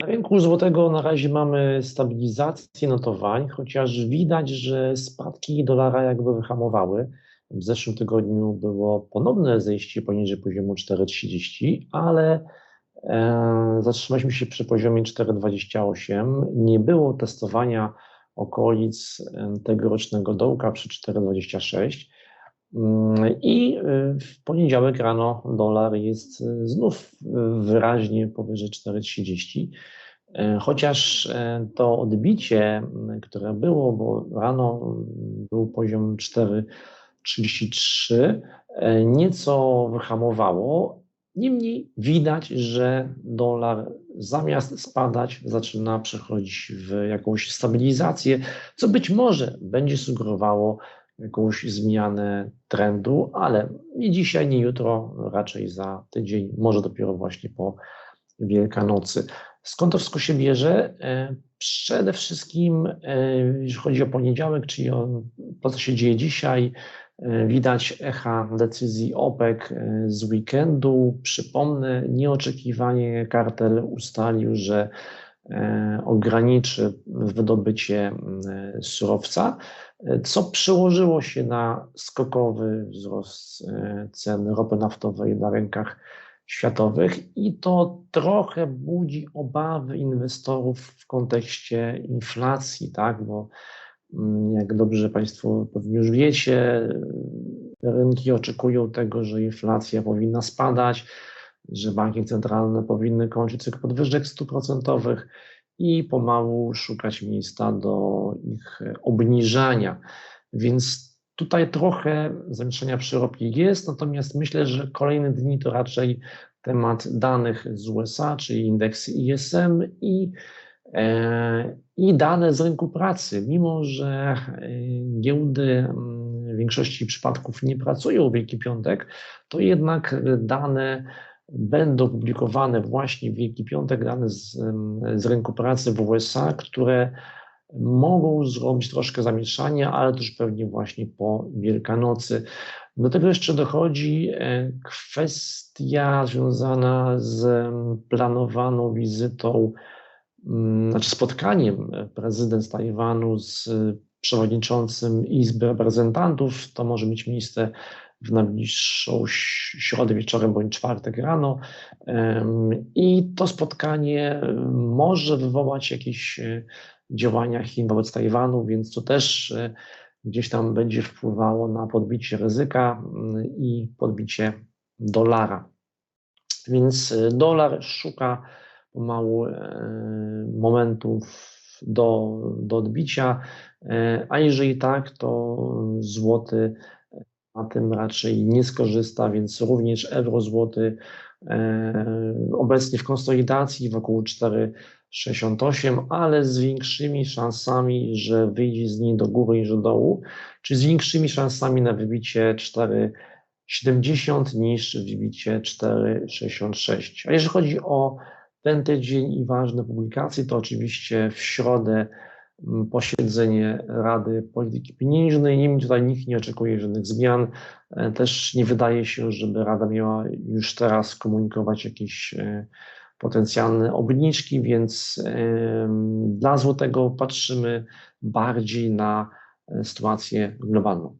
Na rynku złotego na razie mamy stabilizację notowań, chociaż widać, że spadki dolara jakby wyhamowały. W zeszłym tygodniu było ponowne zejście poniżej poziomu 4,30, ale e, zatrzymaliśmy się przy poziomie 4,28. Nie było testowania okolic e, tegorocznego dołka przy 4,26. Mm, I e, w poniedziałek rano dolar jest e, znów wyraźnie powyżej 4,30. Chociaż to odbicie, które było, bo rano był poziom 4,33, nieco wyhamowało. Niemniej widać, że dolar zamiast spadać zaczyna przechodzić w jakąś stabilizację, co być może będzie sugerowało jakąś zmianę trendu, ale nie dzisiaj, nie jutro, raczej za tydzień, może dopiero właśnie po Wielkanocy. Skąd to wszystko się bierze? E, przede wszystkim, e, jeśli chodzi o poniedziałek, czyli o to, co się dzieje dzisiaj, e, widać echa decyzji OPEC z weekendu. Przypomnę, nieoczekiwanie kartel ustalił, że ograniczy wydobycie surowca, co przełożyło się na skokowy wzrost cen ropy naftowej na rynkach światowych i to trochę budzi obawy inwestorów w kontekście inflacji, tak, bo mm, jak dobrze Państwo pewnie już wiecie, rynki oczekują tego, że inflacja powinna spadać, że banki centralne powinny kończyć cykl podwyżek stóp procentowych i pomału szukać miejsca do ich obniżania. Więc Tutaj trochę zamieszania przy ropie jest, natomiast myślę, że kolejne dni to raczej temat danych z USA, czyli indeksy ISM i, e, i dane z rynku pracy. Mimo, że e, giełdy mm, w większości przypadków nie pracują w Wielki Piątek, to jednak dane będą publikowane właśnie w Wielki Piątek, dane z, z rynku pracy w USA, które mogą zrobić troszkę zamieszania, ale też pewnie właśnie po Wielkanocy. Do tego jeszcze dochodzi e, kwestia związana z planowaną wizytą, mm, znaczy spotkaniem prezydent Tajwanu z przewodniczącym Izby Reprezentantów. To może mieć miejsce w najbliższą środę wieczorem bądź czwartek rano. I to spotkanie może wywołać jakieś e, działania Chin wobec Tajwanu, więc to też e, gdzieś tam będzie wpływało na podbicie ryzyka mm, i podbicie dolara. Więc e, dolar szuka pomału momentów do, do odbicia, a jeżeli tak, to złoty na tym raczej nie skorzysta, więc również euro złoty e, obecnie w konsolidacji wokół 4,68, ale z większymi szansami, że wyjdzie z niej do góry niż do dołu, czy z większymi szansami na wybicie 4,70 niż wybicie 4,66. A jeżeli chodzi o ten tydzień i ważne publikacje, to oczywiście w środę posiedzenie Rady Polityki Pieniężnej. Nie tutaj nikt nie oczekuje żadnych zmian. E, też nie wydaje się, żeby Rada miała już teraz komunikować jakieś e, potencjalne obniżki, więc dla złotego patrzymy bardziej na e, sytuację globalną.